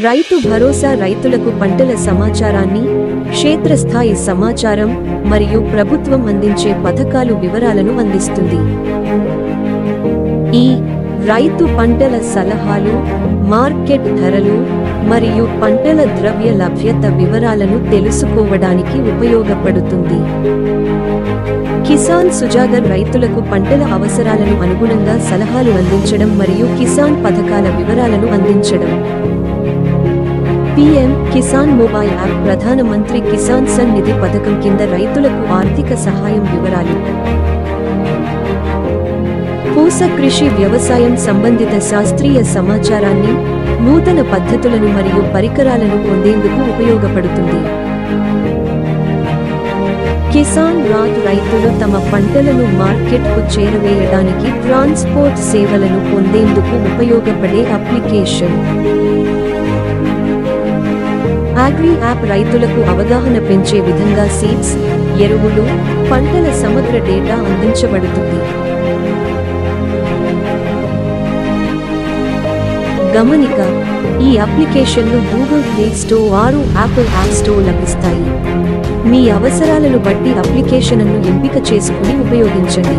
రైతు భరోసా రైతులకు పంటల సమాచారాన్ని క్షేత్రస్థాయి సమాచారం మరియు ప్రభుత్వం అందించే పథకాలు వివరాలను అందిస్తుంది. ఈ రైతు పంటల సలహాలు మార్కెట్ ధరలు మరియు పంటల ద్రవ్య లభ్యత వివరాలను తెలుసుకోవడానికి ఉపయోగపడుతుంది. కిసాన్ సుజాగర్ రైతులకు పంటల అవసరాలను అనుగుణంగా సలహాలు అందించడం మరియు కిసాన్ పథకాల వివరాలను అందించడం. పిఎం కిసాన్ మొబైల్ యాప్ ప్రధానమంత్రి కిసాన్ సన్ నిధి పథకం కింద రైతులకు ఆర్థిక సహాయం వివరాలు. పూస కృషి వ్యవసాయం సంబంధిత శాస్త్రీయ సమాచారాన్ని నూతన పద్ధతులను మరియు పరికరాలను పొందేందుకు ఉపయోగపడుతుంది. కిసాన్ రాత్ రైతులు తమ పంటలను మార్కెట్కు చేరవేయడానికి ట్రాన్స్పోర్ట్ సేవలను పొందేందుకు ఉపయోగపడే అప్లికేషన్. అగ్రి యాప్ రైతులకు అవగాహన పెంచే విధంగా సీడ్స్ ఎరువులు పంటల సమగ్ర డేటా అందించబడుతుంది. గమనిక ఈ అప్లికేషన్లు గూగుల్ ప్లే స్టోర్ ఆరు యాపిల్ యాప్ స్టోర్ లభిస్తాయి. మీ అవసరాలను బట్టి అప్లికేషన్ను ఎంపిక చేసుకుని ఉపయోగించండి.